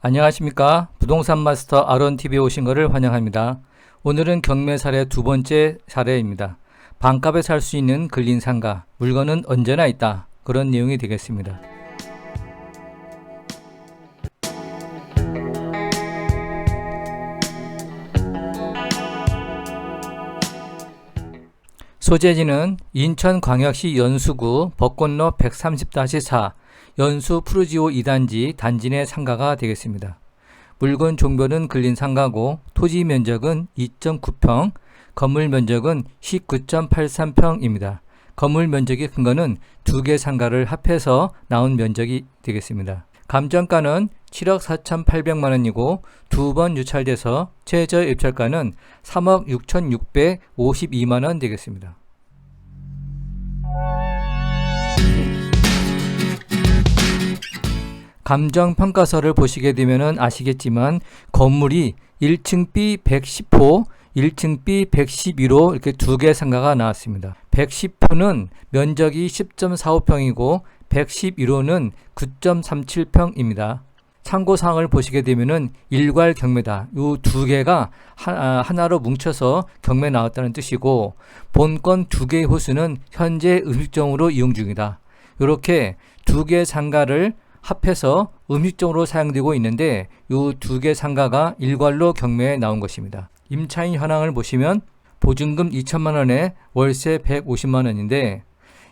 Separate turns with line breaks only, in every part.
안녕하십니까. 부동산 마스터 아론 TV 오신 것을 환영합니다. 오늘은 경매 사례 두 번째 사례입니다. 반값에 살 수 있는 근린상가, 물건은 언제나 있다. 그런 내용이 되겠습니다. 소재지는 인천광역시 연수구 벚꽃로 130-4 연수 푸르지오 2단지 단지 내 상가가 되겠습니다. 물건 종별은 근린 상가고 토지 면적은 2.9평, 건물 면적은 19.83평입니다. 건물 면적이 큰 거는 두 개 상가를 합해서 나온 면적이 되겠습니다. 감정가는 7억 4,800만 원이고 두 번 유찰돼서 최저 입찰가는 3억 6,652만 원 되겠습니다. 감정 평가서를 보시게 되면 아시겠지만 건물이 1층 B 110호, 1층 B 111호 이렇게 두 개 상가가 나왔습니다. 110호는 면적이 10.45평이고 111호는 9.37평입니다. 참고사항을 보시게 되면은 일괄 경매다. 이 두 개가 하, 하나 로 뭉쳐서 경매 나왔다는 뜻이고 본건 두 개의 호수는 현재 음식점으로 이용 중이다. 이렇게 두개 상가를 합해서 음식점으로 사용되고 있는데 이 두 개 상가가 일괄로 경매에 나온 것입니다. 임차인 현황을 보시면 보증금 2천만 원에 월세 150만 원인데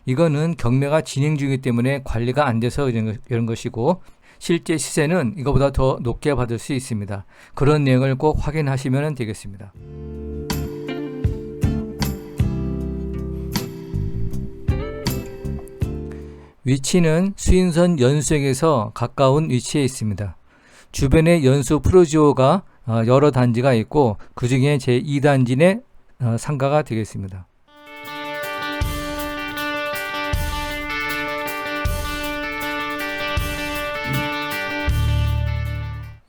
이거는 경매가 진행 중이기 때문에 관리가 안 돼서 이런 것이고 실제 시세는 이거보다 더 높게 받을 수 있습니다. 그런 내용을 꼭 확인하시면 되겠습니다. 위치는 수인선 연수역에서 가까운 위치에 있습니다. 주변에 연수 프로지오가 어, 여러 단지가 있고 그 중에 제 2단지 내 어, 상가가 되겠습니다.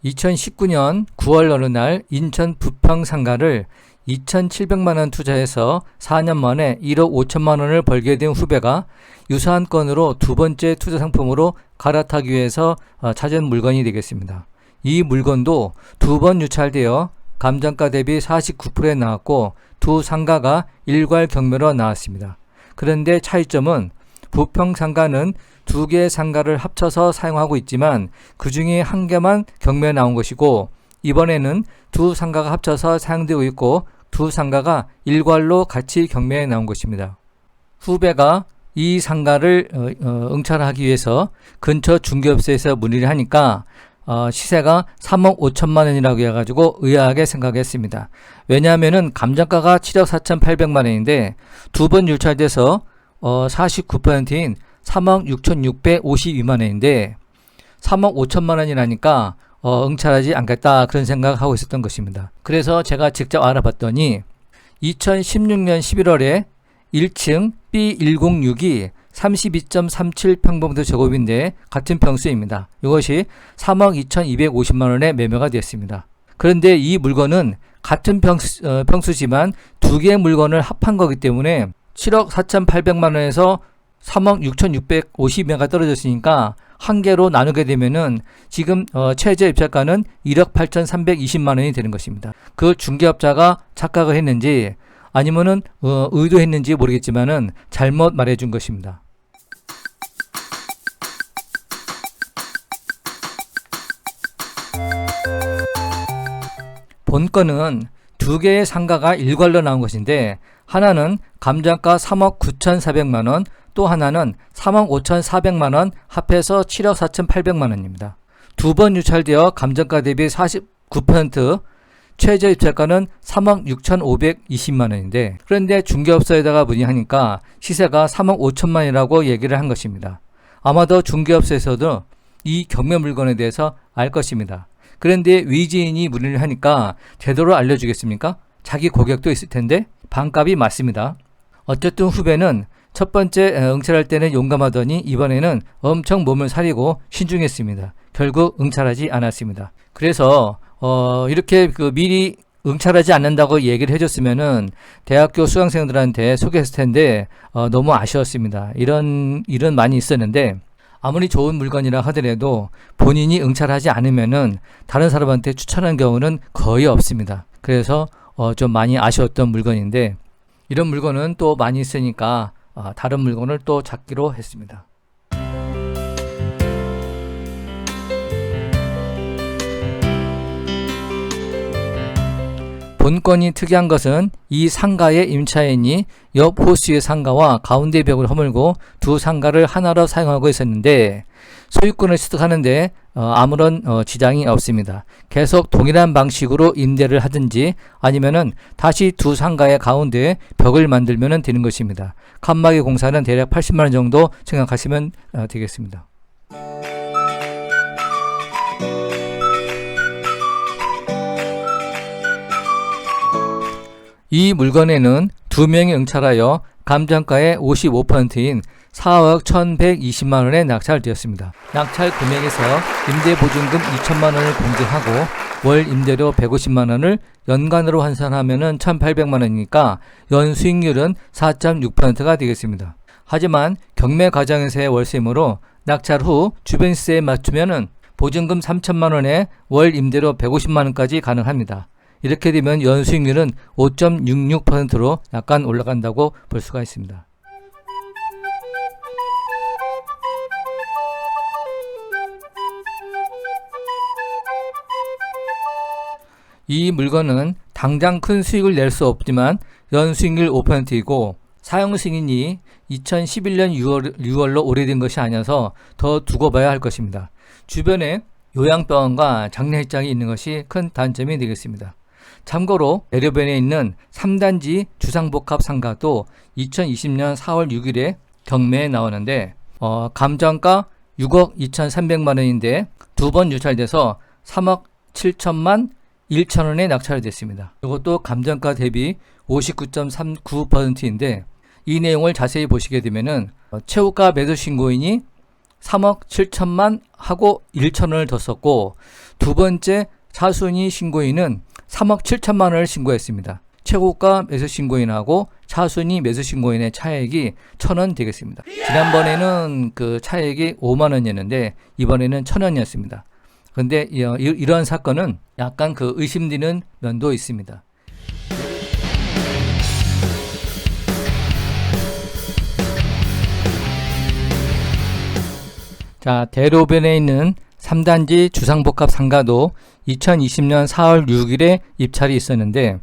2019년 9월 어느 날 인천 부평 상가를 2,700만 원 투자해서 4년 만에 1억 5천만 원을 벌게 된 후배가 유사한 건으로 두 번째 투자 상품으로 갈아타기 위해서 어, 찾은 물건이 되겠습니다. 이 물건도 두 번 유찰되어 감정가 대비 49%에 나왔고 두 상가가 일괄 경매로 나왔습니다. 그런데 차이점은 부평 상가는 두 개의 상가를 합쳐서 사용하고 있지만 그 중에 한 개만 경매에 나온 것이고 이번에는 두 상가가 합쳐서 사용되고 있고 두 상가가 일괄로 같이 경매에 나온 것입니다. 후배가 이 상가를 어, 어, 응찰하기 위해서 근처 중개업소에서 문의를 하니까 어, 시세가 3억 5천만 원이라고 해가지고 의아하게 생각했습니다. 왜냐하면은 감정가가 7억 4천8백만 원인데 두 번 유찰돼서 어, 49%인 3억 6,652만 원인데 3억 5천만 원이라니까 어, 응찰하지 않겠다 그런 생각을 하고 있었던 것입니다. 그래서 제가 직접 알아봤더니 2016년 11월에 1층 B106이 32.37평방미터 제곱인데 같은 평수입니다. 이것이 3억 2,250만 원에 매매가 되었습니다. 그런데 이 물건은 같은 평수, 어, 평수지만 두 개의 물건을 합한 거기 때문에 7억 4,800만 원에서 3억 6,650명가 떨어졌으니까 한 개로 나누게 되면은 지금 어, 최저 입찰가는 1억 8,320만 원이 되는 것입니다. 그 중개업자가 착각을 했는지 아니면은 어, 의도했는지 모르겠지만은 잘못 말해준 것입니다. 본건은 두 개의 상가가 일괄로 나온 것인데 하나는 감정가 3억 9,400만 원, 또 하나는 3억 5,400만 원, 합해서 7억 4,800만 원입니다. 두 번 유찰되어 감정가 대비 49%, 최저 입찰가는 3억 6,520만 원인데 그런데 중개업소에다가 문의하니까 시세가 3억 5천만 원이라고 얘기를 한 것입니다. 아마도 중개업소에서도 이 경매 물건에 대해서 알 것입니다. 그런데 위지인이 문의를 하니까 제대로 알려주겠습니까? 자기 고객도 있을 텐데 반값이 맞습니다. 어쨌든 후배는 첫 번째 응찰할 때는 용감하더니 이번에는 엄청 몸을 사리고 신중했습니다. 결국 응찰하지 않았습니다. 그래서 어 이렇게 그 미리 응찰하지 않는다고 얘기를 해줬으면은 대학교 수강생들한테 소개했을 텐데 어 너무 아쉬웠습니다. 이런 일은 많이 있었는데 아무리 좋은 물건이라 하더라도 본인이 응찰하지 않으면은 다른 사람한테 추천한 경우는 거의 없습니다. 그래서 어, 좀 많이 아쉬웠던 물건인데 이런 물건은 또 많이 있으니까 어, 다른 물건을 또 찾기로 했습니다. 본건이 특이한 것은 이 상가의 임차인이 옆 호수의 상가와 가운데 벽을 허물고 두 상가를 하나로 사용하고 있었는데 소유권을 취득하는데 어, 아무런 어, 지장이 없습니다. 계속 동일한 방식으로 임대를 하든지 아니면은 다시 두 상가의 가운데 벽을 만들면 되는 것입니다. 칸막이 공사는 대략 80만 원 정도 생각하시면 어, 되겠습니다. 이 물건에는 두 명이 응찰하여 감정가의 55%인 4억 1,120만 원에 낙찰되었습니다. 낙찰 금액에서 임대 보증금 2천만 원을 공제하고 월 임대료 150만 원을 연간으로 환산하면은 1,800만 원이니까 연 수익률은 4.6%가 되겠습니다. 하지만 경매 과정에서의 월세이므로 낙찰 후 주변 시세에 맞추면은 보증금 3천만 원에 월 임대료 150만 원까지 가능합니다. 이렇게 되면 연수익률은 5.66%로 약간 올라간다고 볼 수가 있습니다. 이 물건은 당장 큰 수익을 낼 수 없지만 연수익률 5%이고 사용 승인이 2011년 6월, 6월로 오래된 것이 아니어서 더 두고 봐야 할 것입니다. 주변에 요양병원과 장례식장이 있는 것이 큰 단점이 되겠습니다. 참고로 내려변에 있는 3단지 주상복합 상가도 2020년 4월 6일에 경매에 나오는데 어, 감정가 6억 2,300만 원인데 두 번 유찰돼서 3억 7천만 1천 원에 낙찰이 됐습니다. 이것도 감정가 대비 59.39%인데 이 내용을 자세히 보시게 되면은 어, 최고가 매도 신고인이 3억 7천만 하고 1천 원을 더 썼고 두 번째 차순위 신고인은 3억 7천만 원을 신고했습니다. 최고가 매수 신고인하고 차순위 매수 신고인의 차액이 1,000원 되겠습니다. 지난번에는 그 차액이 5만 원이었는데 이번에는 1,000원이었습니다. 그런데 이러한 사건은 약간 그 의심되는 면도 있습니다. 자, 대로변에 있는 3단지 주상복합 상가도 2020년 4월 6일에 입찰이 있었는데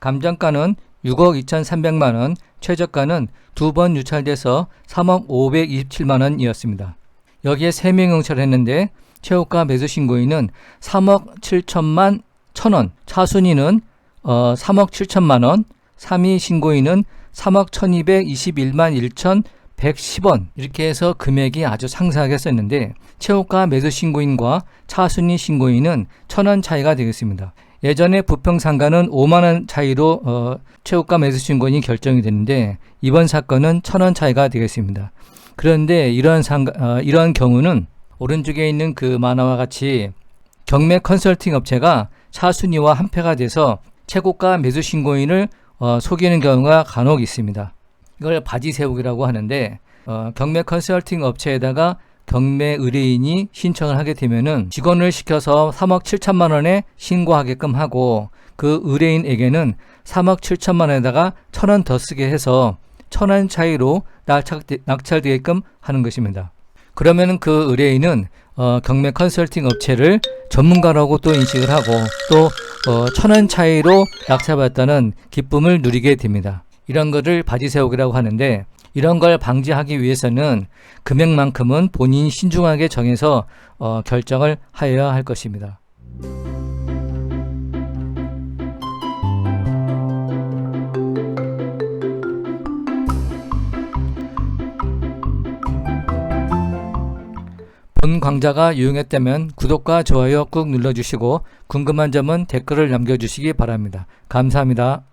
감정가는 6억 2,300만 원, 최저가는 두 번 유찰돼서 3억 527만 원이었습니다. 여기에 3명 응찰했는데 최고가 매수 신고인은 3억 7천만 1천원, 차순위는 어, 3억 7천만 원, 3위 신고인은 3억 1221만 1천 110원 이렇게 해서 금액이 아주 상세하게 썼는데 최고가 매수 신고인과 차순위 신고인은 천원 차이가 되겠습니다. 예전에 부평상가는 5만원 차이로 어, 최고가 매수 신고인이 결정이 됐는데 이번 사건은 천원 차이가 되겠습니다. 그런데 이러한 상가, 어, 이러한 경우는 오른쪽에 있는 그 만화와 같이 경매 컨설팅 업체가 차순위와 한패가 돼서 최고가 매수 신고인을 어, 속이는 경우가 간혹 있습니다. 이걸 바지 세우기라고 하는데 어, 경매 컨설팅 업체에다가 경매 의뢰인이 신청을 하게 되면은 직원을 시켜서 3억 7천만 원에 신고하게끔 하고 그 의뢰인에게는 3억 7천만 원에다가 천 원 더 쓰게 해서 천 원 차이로 낙찰, 낙찰되게끔 하는 것입니다. 그러면은 그 의뢰인은 어, 경매 컨설팅 업체를 전문가라고 또 인식을 하고 또 어, 천원 차이로 낙찰받았다는 기쁨을 누리게 됩니다. 이런 것을 바지 세우기라고 하는데 이런 걸 방지하기 위해서는 금액만큼은 본인이 신중하게 정해서 어, 결정을 하여야 할 것입니다. 본 강좌가 유용했다면 구독과 좋아요 꾹 눌러주시고 궁금한 점은 댓글을 남겨주시기 바랍니다. 감사합니다.